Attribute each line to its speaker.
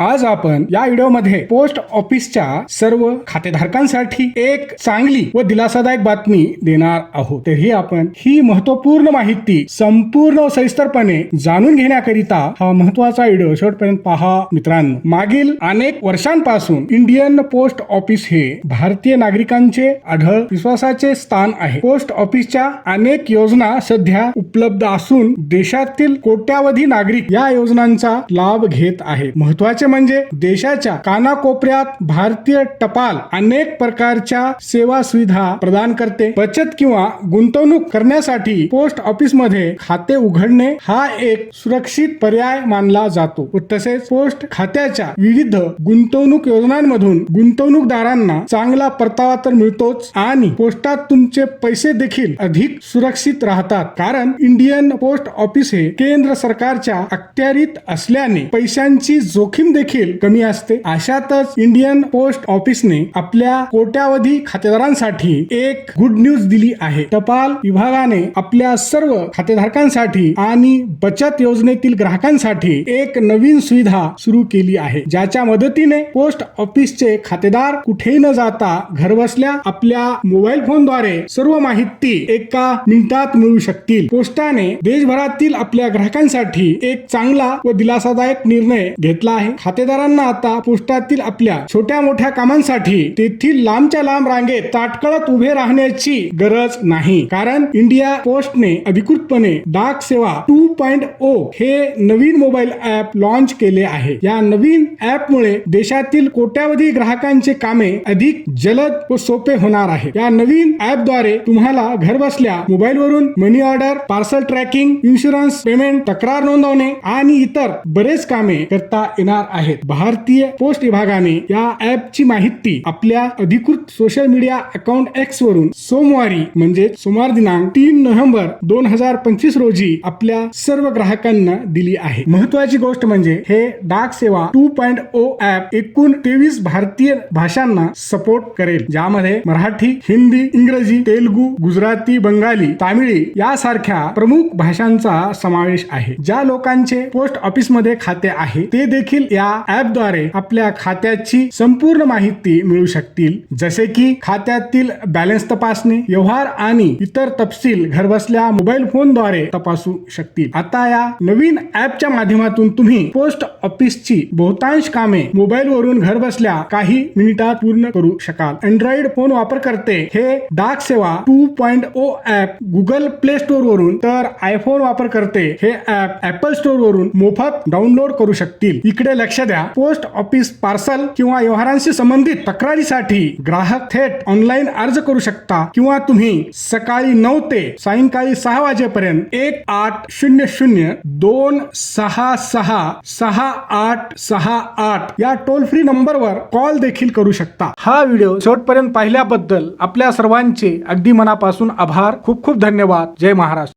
Speaker 1: आज आपण या व्हिडिओमध्ये पोस्ट ऑफिसच्या सर्व खातेधारकांसाठी एक चांगली व दिलासादायक बातमी देणार आहोत. तरी आपण ही महत्त्वपूर्ण माहिती संपूर्ण सविस्तरपणे जाणून घेण्याकरिता हा महत्त्वाचा व्हिडिओ शेवटपर्यंत पहा. मित्रांनो मागील अनेक वर्षांपासून इंडियन पोस्ट ऑफिस हे भारतीय नागरिकांचे आढळ विश्वासाचे स्थान आहे. पोस्ट ऑफिसच्या अनेक योजना सध्या उपलब्ध असून देशातील कोट्यावधी नागरिक या योजनांचा लाभ घेत आहेत. महत्त्वाचे म्हणजे देशाच्या कानाकोपऱ्यात भारतीय टपाल अनेक प्रकारच्या सेवा सुविधा प्रदान करते. बचत किंवा गुंतवणूक करण्यासाठी पोस्ट ऑफिसमध्ये खाते उघडणे हा एक सुरक्षित पर्याय मानला जातो. तसेच पोस्ट खात्याच्या विविध गुंतवणूक योजनांमधून गुंतवणूकदारांना चांगला परतावा तर मिळतोच आणि पोस्टात तुमचे पैसे देखील अधिक सुरक्षित राहतात. कारण इंडियन पोस्ट ऑफिस हे केंद्र सरकारच्या अखत्यारीत असल्याने पैशांची जोखीम देखील कमी असते. अशातच इंडियन पोस्ट ऑफिसने आपल्या कोट्यावधी खातेदारांसाठी एक गुड न्यूज दिली आहे. टपाल विभागाने आपल्या सर्व खातेधारकांसाठी आणि बचत योजनेतील ग्राहकांसाठी एक नवीन सुविधा सुरू केली आहे. ज्याच्या मदतीने पोस्ट ऑफिसचे खातेदार कुठेही न जाता घरबसल्या आपल्या मोबाईल फोनद्वारे सर्व माहिती एका मिनिटात मिळू शकतील. पोस्टाने देशभरातील आपल्या ग्राहकांसाठी एक चांगला व दिलासादायक निर्णय घेतला आहे. खातेदारांना आता पोस्टातील आपल्या छोट्या मोठ्या कामांसाठी तेथील लांबच्या लांब रांगेत ताटकळत उभे राहण्याची गरज नाही. कारण इंडिया पोस्टने अधिकृतपणे डाक सेवा टू पॉइंट ओ हे नवीन मोबाईल ऍप लॉन्च केले आहे. या नवीन ऍप मुळे देशातील कोट्यावधी ग्राहकांचे कामे अधिक जलद व सोपे होणार आहे. या नवीन ऍपद्वारे तुम्हाला घर बसल्या मोबाईल वरून money order parcel tracking insurance payment तक्रार नोंदवणे आणि इतर बरेच कामे करता येणार आहेत. भारतीय पोस्ट विभागाने या ऍपची माहिती आपल्या अधिकृत सोशल मीडिया अकाउंट एक्स वरून सोमवारी म्हणजे सोमवार दिनांक तीन नोव्हेंबर दोन हजार पंचवीस रोजी आपल्या सर्व ग्राहकांना दिली आहे. महत्वाची गोष्ट म्हणजे हे Dak Seva two point O app एकूण तेवीस भारतीय भाषांना सपोर्ट करेल. ज्यामध्ये मराठी हिंदी इंग्रजी तेलुगू गुजराती बंगाली तामिळी यासारख्या प्रमुख भाषांचा समावेश आहे. ज्या लोकांचे पोस्ट ऑफिसमध्ये खाते आहे ते देखील या ऍपद्वारे आपल्या खात्याची संपूर्ण माहिती मिळू शकतील. जसे की खात्यातील बॅलन्स तपासणे व्यवहार आणि इतर तपशील घरबसल्या मोबाईल फोनद्वारे तपासू शकतील. आता या नवीन ऍपच्या माध्यमातून तुम्ही पोस्ट ऑफिसची बहुतांश कामे मोबाईल वरून घर बसल्या काही मिनिटात पूर्ण करू शकाल. अँड्रॉइड फोन वापरकर्ते हे Dak Seva two point O app Google Play Store वरून तर आयफोन वापरकर्ते हे ऍप ऍपल स्टोर वरून मोफत डाउनलोड करू शकतील. इकडे लक्ष लक्ष द्या. पोस्ट ऑफिस पार्सल किंवा व्यवहारांशी संबंधित तक्रारीसाठी ग्राहक थेट ऑनलाईन अर्ज करू शकता किंवा तुम्ही सकाळी नऊ ते सायंकाळी सहा वाजेपर्यंत एक आठ शून्य शून्य दोन सहा सहा सहा आठ सहा आठ या टोल फ्री नंबरवर कॉल देखील करू शकता. हा व्हिडिओ शेवटपर्यंत पाहिल्याबद्दल आपल्या सर्वांचे अगदी मनापासून आभार. खूप खूप धन्यवाद. जय महाराष्ट्र.